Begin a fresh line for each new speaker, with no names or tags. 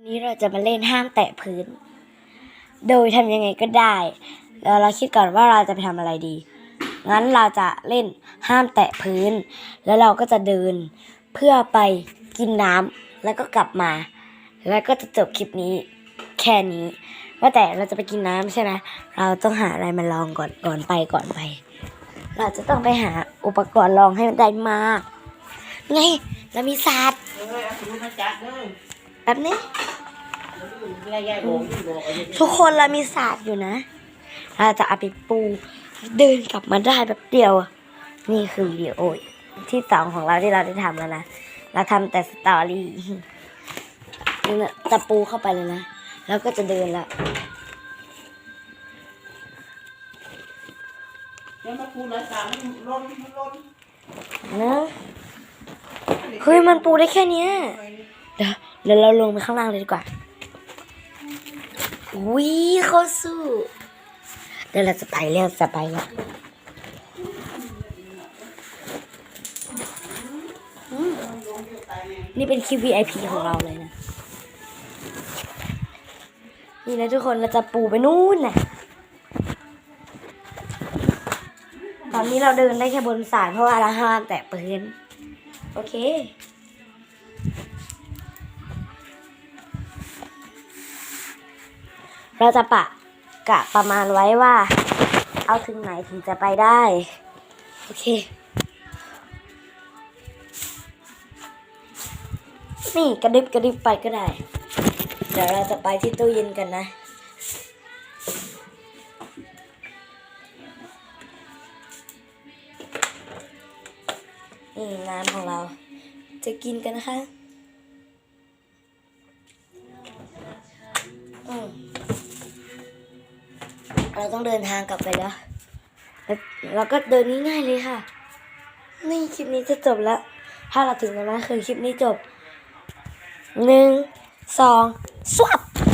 วันนี้เราจะมาเล่นห้ามแตะพื้น โดยทำยังไงก็ได้ แล้วเราคิดก่อนว่าเราจะไปทำอะไรดี งั้นเราจะเล่นห้ามแตะพื้น แล้วเราก็จะเดินเพื่อไปกินน้ำแล้วก็กลับมา แล้วก็จะจบคลิปนี้แค่นี้ ว่าแต่เราจะไปกินน้ำใช่ไหมเราต้องหาอะไรมาลองก่อนก่อนไปก่อนไป เราจะต้องไปหาอุปกรณ์ลองให้มันได้มาก ไงเรามีศาสตร์
เอ้ยเอาถุงมาจัดเลย
แบบนี้ ทุกคนเรามีศาสตร์อยู่นะ เราจะเอาไปปูเดินกลับมาได้แบบเดียว นี่คือวิดีโอที่สองของเราที่เราได้ทำแล้วนะ เราทำแต่สตอรี่นี่นะจะปูเข้าไปเลยนะ แล้วก็จะเดินละ
เดี๋ยวมาพูดแล้วสามมันล้นมันล้น
นะเฮ้ยมันปูได้แค่เนี้ยเดี๋ยวเดี๋ยวเราลงไปข้างล่างเลยดีกว่า อุ้ยเขาสู้เดี๋ยวเราจะไปแล้วจะไปแล้วนี่เป็นคลิป VIP ของเราเลยนะ นี่นะทุกคนเราจะปูไปนู่นน่ะตอนนี้เราเดินได้แค่บนสายเพราะว่าเราห้ามแตะปืนโอเค เราจะปะกะประมาณไว้ว่า เอาถึงไหนถึงจะไปได้ โอเค นี่กระดิบกระดิบไปก็ได้ เดี๋ยวเราจะไปที่ตู้เย็นกันนะนี่น้ำของเราจะกินกันนะคะ เราต้องเดินทางกลับไปแล้วแล้วเราก็เดินง่ายๆเลยค่ะ นี่คลิปนี้จะจบแล้ว ถ้าเราถึงตรงนั้นคือคลิปนี้จบหนึ่งสองสวัสด